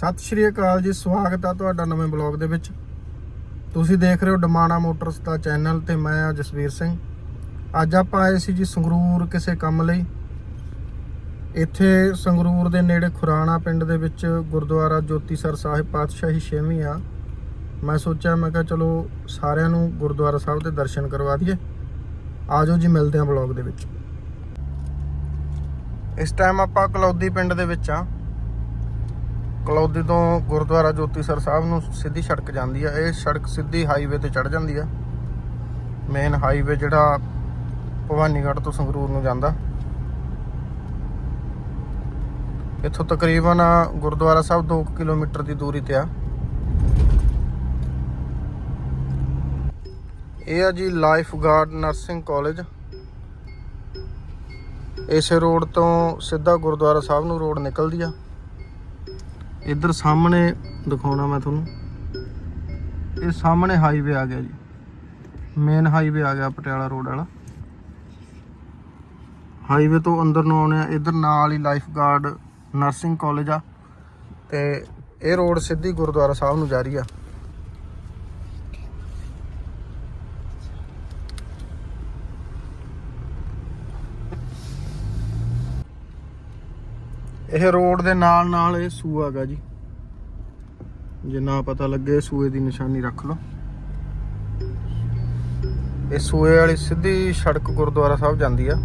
ਸਤਿ ਸ਼੍ਰੀ ਅਕਾਲ ਜੀ, ਸਵਾਗਤ ਆ ਤੁਹਾਡਾ ਨਵੇਂ ਬਲੌਗ ਦੇ ਵਿੱਚ। ਤੁਸੀਂ ਦੇਖ ਰਹੇ ਹੋ ਡਮਾਣਾ ਮੋਟਰਸ ਦਾ ਚੈਨਲ ਤੇ ਮੈਂ ਆ ਜਸਵੀਰ ਸਿੰਘ। ਅੱਜ ਆਪਾਂ ਆਏ ਸੀ ਜੀ ਸੰਗਰੂਰ ਕਿਸੇ ਕੰਮ ਲਈ। ਇੱਥੇ ਸੰਗਰੂਰ ਦੇ ਨੇੜੇ ਖੁਰਾਣਾ ਪਿੰਡ ਦੇ ਵਿੱਚ ਗੁਰਦੁਆਰਾ ਜੋਤੀਸਰ ਸਾਹਿਬ ਪਾਤਸ਼ਾਹੀ ਛੇਵੀਂ ਆ। ਮੈਂ ਸੋਚਿਆ, ਮੈਂ ਕਿਹਾ ਚਲੋ ਸਾਰਿਆਂ ਨੂੰ ਗੁਰਦੁਆਰਾ ਸਾਹਿਬ ਦੇ ਦਰਸ਼ਨ ਕਰਵਾ ਦਈਏ। ਆਜੋ ਜੀ, ਮਿਲਦੇ ਹਾਂ ਬਲੌਗ ਦੇ ਵਿੱਚ। ਇਸ ਟਾਈਮ ਆਪਾਂ ਕਲੌਦੀ ਪਿੰਡ ਦੇ ਵਿੱਚ ਆ। ਕਲੌਦੀ ਤੋਂ ਗੁਰਦੁਆਰਾ ਜੋਤੀਸਰ ਸਾਹਿਬ ਨੂੰ ਸਿੱਧੀ ਸੜਕ ਜਾਂਦੀ ਆ। ਇਹ ਸੜਕ ਸਿੱਧੀ ਹਾਈਵੇ ਤੇ ਚੜ ਜਾਂਦੀ ਆ। ਮੇਨ ਹਾਈਵੇ ਜਿਹੜਾ ਭਵਾਨੀਗੜ੍ਹ ਤੋਂ ਸੰਗਰੂਰ ਨੂੰ ਜਾਂਦਾ। ਇੱਥੋਂ ਤਕਰੀਬਨ ਗੁਰਦੁਆਰਾ ਸਾਹਿਬ 2 ਕਿਲੋਮੀਟਰ ਦੀ ਦੂਰੀ ਤੇ ਆ। ਇਹ ਆ ਜੀ ਲਾਈਫ ਗਾਰਡ ਨਰਸਿੰਗ ਕਾਲਜ ਇਸੇ ਰੋਡ ਤੋਂ ਸਿੱਧਾ ਗੁਰਦੁਆਰਾ ਸਾਹਿਬ ਨੂੰ ਰੋਡ ਨਿਕਲਦੀ ਆ। ਇੱਧਰ ਸਾਹਮਣੇ ਦਿਖਾਉਣਾ ਮੈਂ ਤੁਹਾਨੂੰ। ਇਹ ਸਾਹਮਣੇ ਹਾਈਵੇ ਆ ਗਿਆ ਜੀ। ਮੇਨ ਹਾਈਵੇ ਆ ਗਿਆ ਪਟਿਆਲਾ ਰੋਡ ਵਾਲਾ। ਹਾਈਵੇ ਤੋਂ ਅੰਦਰ ਨੂੰ ਆਉਣੇ ਆ। ਇੱਧਰ ਨਾਲ ਹੀ ਲਾਈਫ ਗਾਰਡ ਨਰਸਿੰਗ ਕਾਲਜ ਆ। ਤੇ ਇਹ ਰੋਡ ਸਿੱਧੀ ਗੁਰਦੁਆਰਾ ਸਾਹਿਬ ਨੂੰ ਜਾ ਰਹੀ ਆ। ਇਹ ਰੋਡ ਦੇ ਨਾਲ ਨਾਲ ਇਹ ਸੂਆ ਹੈਗਾ ਜੀ। ਜੇ ਨਾ ਪਤਾ ਲੱਗੇ ਸੂਏ ਦੀ ਨਿਸ਼ਾਨੀ ਰੱਖ ਲਓ। ਇਹ ਸੂਏ ਵਾਲੀ ਸਿੱਧੀ ਸੜਕ ਗੁਰਦੁਆਰਾ ਸਾਹਿਬ ਜਾਂਦੀ ਆ।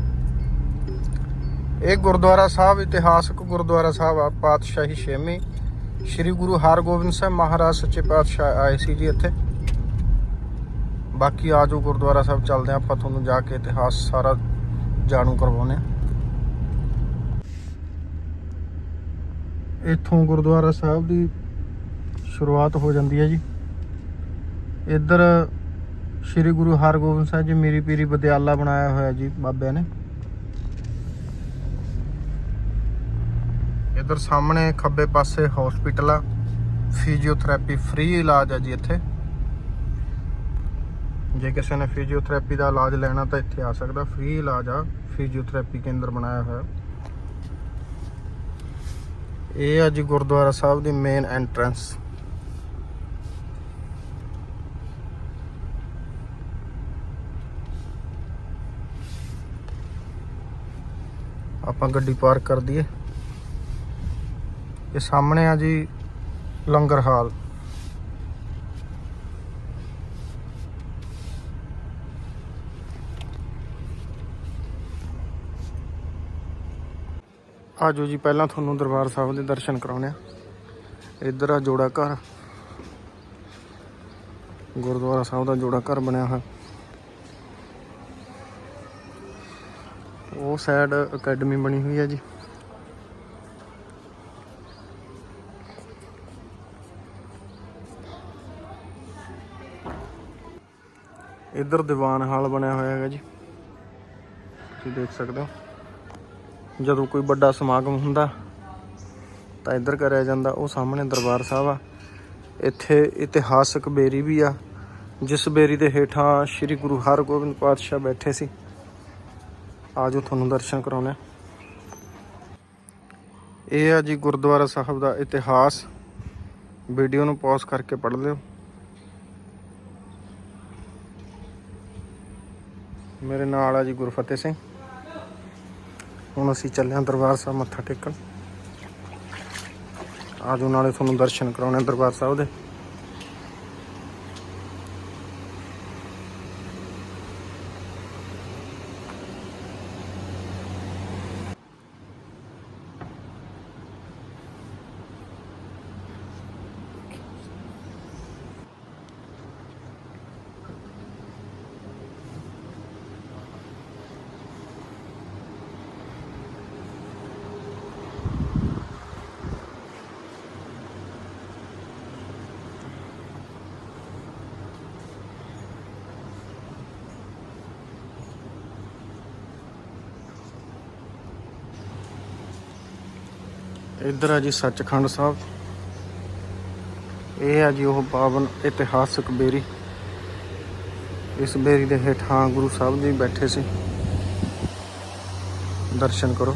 ਇਹ ਗੁਰਦੁਆਰਾ ਸਾਹਿਬ ਇਤਿਹਾਸਕ ਗੁਰਦੁਆਰਾ ਸਾਹਿਬ ਆ, ਪਾਤਸ਼ਾਹੀ ਛੇਵੀਂ। ਸ੍ਰੀ ਗੁਰੂ ਹਰਗੋਬਿੰਦ ਸਾਹਿਬ ਮਹਾਰਾਜ ਸੱਚੇ ਪਾਤਸ਼ਾਹ ਆਏ ਸੀ ਜੀ ਇੱਥੇ। ਬਾਕੀ ਆਜੋ ਗੁਰਦੁਆਰਾ ਸਾਹਿਬ ਚੱਲਦੇ ਆ, ਆਪਾਂ ਤੁਹਾਨੂੰ ਜਾ ਕੇ ਇਤਿਹਾਸ ਸਾਰਾ ਜਾਣੂ ਕਰਵਾਉਨੇ ਆ। ਇੱਥੋਂ ਗੁਰਦੁਆਰਾ ਸਾਹਿਬ ਦੀ ਸ਼ੁਰੂਆਤ ਹੋ ਜਾਂਦੀ ਹੈ ਜੀ। ਇੱਧਰ ਸ੍ਰੀ ਗੁਰੂ ਹਰਗੋਬਿੰਦ ਸਾਹਿਬ ਜੀ ਮੇਰੀ ਪੀਰੀ ਬਦਿਆਲਾ ਬਣਾਇਆ ਹੋਇਆ ਜੀ ਬਾਬਿਆਂ ਨੇ। ਇੱਧਰ ਸਾਹਮਣੇ ਖੱਬੇ ਪਾਸੇ ਹਸਪੀਟਲ ਆ। ਫਿਜ਼ੀਓਥੈਰੇਪੀ ਫ੍ਰੀ ਇਲਾਜ ਆ ਜੀ ਇੱਥੇ। ਜੇ ਕਿਸੇ ਨੇ ਫਿਜ਼ੀਓਥੈਰੇਪੀ ਦਾ ਇਲਾਜ ਲੈਣਾ ਤਾਂ ਇੱਥੇ ਆ ਸਕਦਾ। ਫ੍ਰੀ ਇਲਾਜ ਆ। ਫਿਜ਼ੀਓਥੈਰੇਪੀ ਕੇਂਦਰ ਬਣਾਇਆ ਹੋਇਆ। ਇਹ ਆ ਜੀ ਗੁਰਦੁਆਰਾ ਸਾਹਿਬ ਦੀ ਮੇਨ ਐਂਟਰੈਂਸ ਆਪਾਂ ਗੱਡੀ ਪਾਰਕ ਕਰ ਦਈਏ। ਇਹ ਸਾਹਮਣੇ ਆ ਜੀ ਲੰਗਰ ਹਾਲ। ਆਜੋ ਜੀ, ਪਹਿਲਾਂ ਤੁਹਾਨੂੰ ਦਰਬਾਰ ਸਾਹਿਬ ਦੇ ਦਰਸ਼ਨ ਕਰਾਉਣੇ ਆ ਇੱਧਰ ਆ ਜੋੜਾ ਘਰ। ਗੁਰਦੁਆਰਾ ਸਾਹਿਬ ਦਾ ਜੋੜਾ ਘਰ ਬਣਿਆ ਹੋਇਆ। ਉਹ ਸਾਈਡ ਅਕੈਡਮੀ ਬਣੀ ਹੋਈ ਹੈ ਜੀ। ਇੱਧਰ ਦੀਵਾਨ ਹਾਲ ਬਣਿਆ ਹੋਇਆ ਹੈਗਾ ਜੀ। ਤੁਸੀਂ ਦੇਖ ਸਕਦੇ ਹੋ। ਜਦੋਂ ਕੋਈ ਵੱਡਾ ਸਮਾਗਮ ਹੁੰਦਾ, ਤਾਂ ਇੱਧਰ ਕਰਿਆ ਜਾਂਦਾ, ਉਹ ਸਾਹਮਣੇ ਦਰਬਾਰ ਸਾਹਿਬ ਆ। ਇੱਥੇ ਇਤਿਹਾਸਕ ਬੇਰੀ ਵੀ ਆ, ਜਿਸ ਬੇਰੀ ਦੇ ਹੇਠਾਂ ਸ੍ਰੀ ਗੁਰੂ ਹਰਗੋਬਿੰਦ ਪਾਤਸ਼ਾਹ ਬੈਠੇ ਸੀ। ਆਜੋ ਤੁਹਾਨੂੰ ਦਰਸ਼ਨ ਕਰਾਉਣੇ ਆ। ਇਹ ਆ ਜੀ ਗੁਰਦੁਆਰਾ ਸਾਹਿਬ ਦਾ ਇਤਿਹਾਸ। ਵੀਡੀਓ ਨੂੰ ਪੌਜ਼ ਕਰਕੇ ਪੜ੍ਹ ਲਿਓ। ਮੇਰੇ ਨਾਲ ਆ ਜੀ ਗੁਰਫਤਿਹ ਸਿੰਘ। ਹੁਣ ਅਸੀਂ ਚੱਲੇ ਹਾਂ ਦਰਬਾਰ ਸਾਹਿਬ ਮੱਥਾ ਟੇਕਣ। ਆਜੋ ਨਾਲੇ ਤੁਹਾਨੂੰ ਦਰਸ਼ਨ ਕਰਾਉਣੇ ਆ ਦਰਬਾਰ ਸਾਹਿਬ ਦੇ। ਇੱਧਰ ਆ ਜੀ ਸੱਚਖੰਡ ਸਾਹਿਬ। ਇਹ ਆ ਜੀ ਉਹ ਪਾਵਨ ਇਤਿਹਾਸਕ ਬੇਰੀ। ਇਸ ਬੇਰੀ ਦੇ ਹੇਠਾਂ ਗੁਰੂ ਸਾਹਿਬ ਜੀ ਬੈਠੇ ਸੀ। ਦਰਸ਼ਨ ਕਰੋ।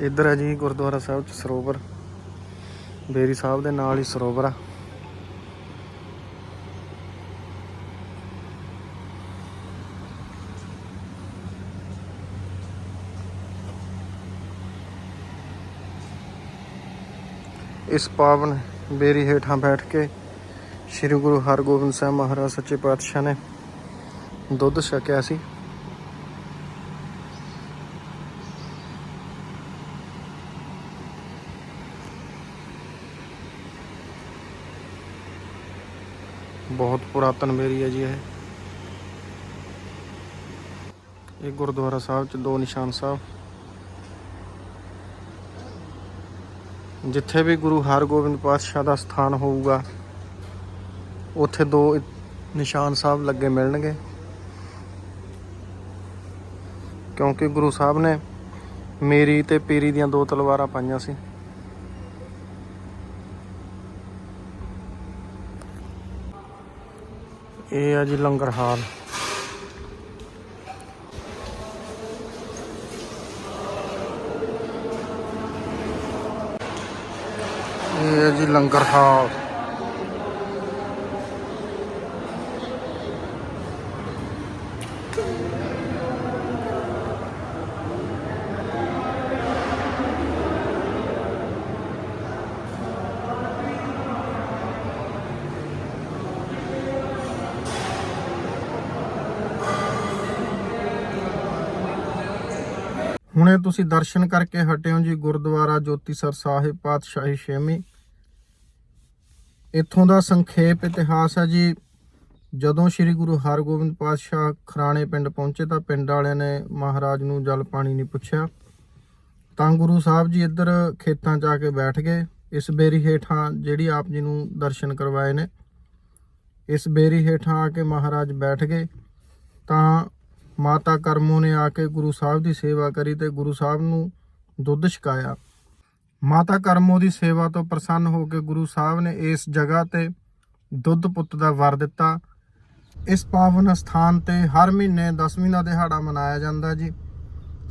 ਇੱਧਰ ਹੈ ਜੀ ਗੁਰਦੁਆਰਾ ਸਾਹਿਬ ਚ ਸਰੋਵਰ। ਬੇਰੀ ਸਾਹਿਬ ਦੇ ਨਾਲ ਹੀ ਸਰੋਵਰ ਆ। ਇਸ ਪਾਵਨ ਬੇਰੀ ਹੇਠਾਂ ਬੈਠ ਕੇ ਸ੍ਰੀ ਗੁਰੂ ਹਰਗੋਬਿੰਦ ਸਾਹਿਬ ਮਹਾਰਾਜ ਸੱਚੇ ਪਾਤਸ਼ਾਹ ਨੇ ਦੁੱਧ ਛਕਿਆ ਸੀ। ਬਹੁਤ ਪੁਰਾਤਨ ਬੇਰੀ ਹੈ ਜੀ ਇਹ। ਇਹ ਗੁਰਦੁਆਰਾ ਸਾਹਿਬ ਚ ਦੋ ਨਿਸ਼ਾਨ ਸਾਹਿਬ ਜਿੱਥੇ ਵੀ ਗੁਰੂ ਹਰਗੋਬਿੰਦ ਪਾਤਸ਼ਾਹ ਦਾ ਸਥਾਨ ਹੋਊਗਾ, ਉੱਥੇ ਦੋ ਨਿਸ਼ਾਨ ਸਾਹਿਬ ਲੱਗੇ ਮਿਲਣਗੇ। ਕਿਉਂਕਿ ਗੁਰੂ ਸਾਹਿਬ ਨੇ ਮੇਰੀ ਤੇ ਪੀਰੀ ਦੀਆਂ ਦੋ ਤਲਵਾਰਾਂ ਪਾਈਆਂ ਸੀ। ਇਹ ਆ ਜੀ ਲੰਗਰ ਹਾਲ। ਜੀ, ਲੰਗਰ ਹਾਲ। ਹੁਣੇ ਤੁਸੀਂ ਦਰਸ਼ਨ ਕਰਕੇ ਹਟੇ ਹੋ ਜੀ ਗੁਰਦੁਆਰਾ ਜੋਤੀਸਰ ਸਾਹਿਬ ਪਾਤਸ਼ਾਹੀ ਛੇਵੀਂ। ਇੱਥੋਂ ਦਾ ਸੰਖੇਪ ਇਤਿਹਾਸ ਹੈ ਜੀ। ਜਦੋਂ ਸ੍ਰੀ ਗੁਰੂ ਹਰਗੋਬਿੰਦ ਪਾਤਸ਼ਾਹ ਖਰਾਣੇ ਪਿੰਡ ਪਹੁੰਚੇ ਤਾਂ ਪਿੰਡ ਵਾਲਿਆਂ ਨੇ ਮਹਾਰਾਜ ਨੂੰ ਜਲ ਪਾਣੀ ਨਹੀਂ ਪੁੱਛਿਆ। ਤਾਂ ਗੁਰੂ ਸਾਹਿਬ ਜੀ ਇੱਧਰ ਖੇਤਾਂ 'ਚ ਆ ਕੇ ਬੈਠ ਗਏ। ਇਸ ਬੇਰੀ ਹੇਠਾਂ ਜਿਹੜੀ ਆਪ ਜੀ ਨੂੰ ਦਰਸ਼ਨ ਕਰਵਾਏ ਨੇ, ਇਸ ਬੇਰੀ ਹੇਠਾਂ ਆ ਕੇ ਮਹਾਰਾਜ ਬੈਠ ਗਏ। ਤਾਂ ਮਾਤਾ ਕਰਮੋ ਨੇ ਆ ਕੇ ਗੁਰੂ ਸਾਹਿਬ ਦੀ ਸੇਵਾ ਕਰੀ ਤੇ ਗੁਰੂ ਸਾਹਿਬ ਨੂੰ ਦੁੱਧ ਛਕਾਇਆ। ਮਾਤਾ ਕਰਮੋ ਦੀ ਸੇਵਾ ਤੋਂ ਪ੍ਰਸੰਨ ਹੋ ਕੇ ਗੁਰੂ ਸਾਹਿਬ ਨੇ ਇਸ ਜਗ੍ਹਾ ਤੇ ਦੁੱਧ ਪੁੱਤ ਦਾ ਵਰ ਦਿੱਤਾ। ਇਸ ਪਾਵਨ ਸਥਾਨ ਤੇ ਹਰ ਮਹੀਨੇ 10ਵੀਂ ਦਾ ਦਿਹਾੜਾ ਮਨਾਇਆ ਜਾਂਦਾ ਜੀ।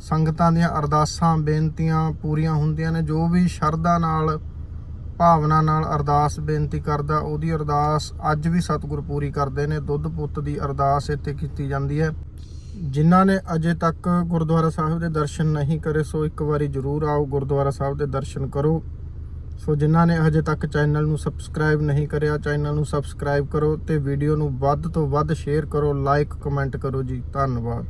ਸੰਗਤਾਂ ਦੀਆਂ ਅਰਦਾਸਾਂ, ਬੇਨਤੀਆਂ ਪੂਰੀਆਂ ਹੁੰਦੀਆਂ ਨੇ। ਜੋ ਵੀ ਸ਼ਰਧਾ ਨਾਲ, ਭਾਵਨਾ ਨਾਲ ਅਰਦਾਸ ਬੇਨਤੀ ਕਰਦਾ, ਉਹਦੀ ਅਰਦਾਸ ਅੱਜ ਵੀ ਸਤਿਗੁਰ ਪੂਰੀ ਕਰਦੇ ਨੇ। ਦੁੱਧ ਪੁੱਤ ਦੀ ਅਰਦਾਸ ਇੱਥੇ ਕੀਤੀ ਜਾਂਦੀ ਹੈ। ਜਿਨ੍ਹਾਂ ਨੇ ਅਜੇ ਤੱਕ ਗੁਰਦੁਆਰਾ ਸਾਹਿਬ ਦੇ ਦਰਸ਼ਨ ਨਹੀਂ ਕਰੇ, ਸੋ ਇੱਕ ਵਾਰੀ ਜਰੂਰ ਆਓ ਗੁਰਦੁਆਰਾ ਸਾਹਿਬ ਦੇ ਦਰਸ਼ਨ ਕਰੋ। ਸੋ ਜਿਨ੍ਹਾਂ ਨੇ ਅਜੇ ਤੱਕ ਚੈਨਲ ਨੂੰ ਸਬਸਕ੍ਰਾਈਬ ਨਹੀਂ ਕਰਿਆ, ਚੈਨਲ ਨੂੰ ਸਬਸਕ੍ਰਾਈਬ ਕਰੋ ਤੇ ਵੀਡੀਓ ਨੂੰ ਵੱਧ ਤੋਂ ਵੱਧ ਸ਼ੇਅਰ ਕਰੋ, ਲਾਈਕ, ਕਮੈਂਟ ਕਰੋ ਜੀ। ਧੰਨਵਾਦ।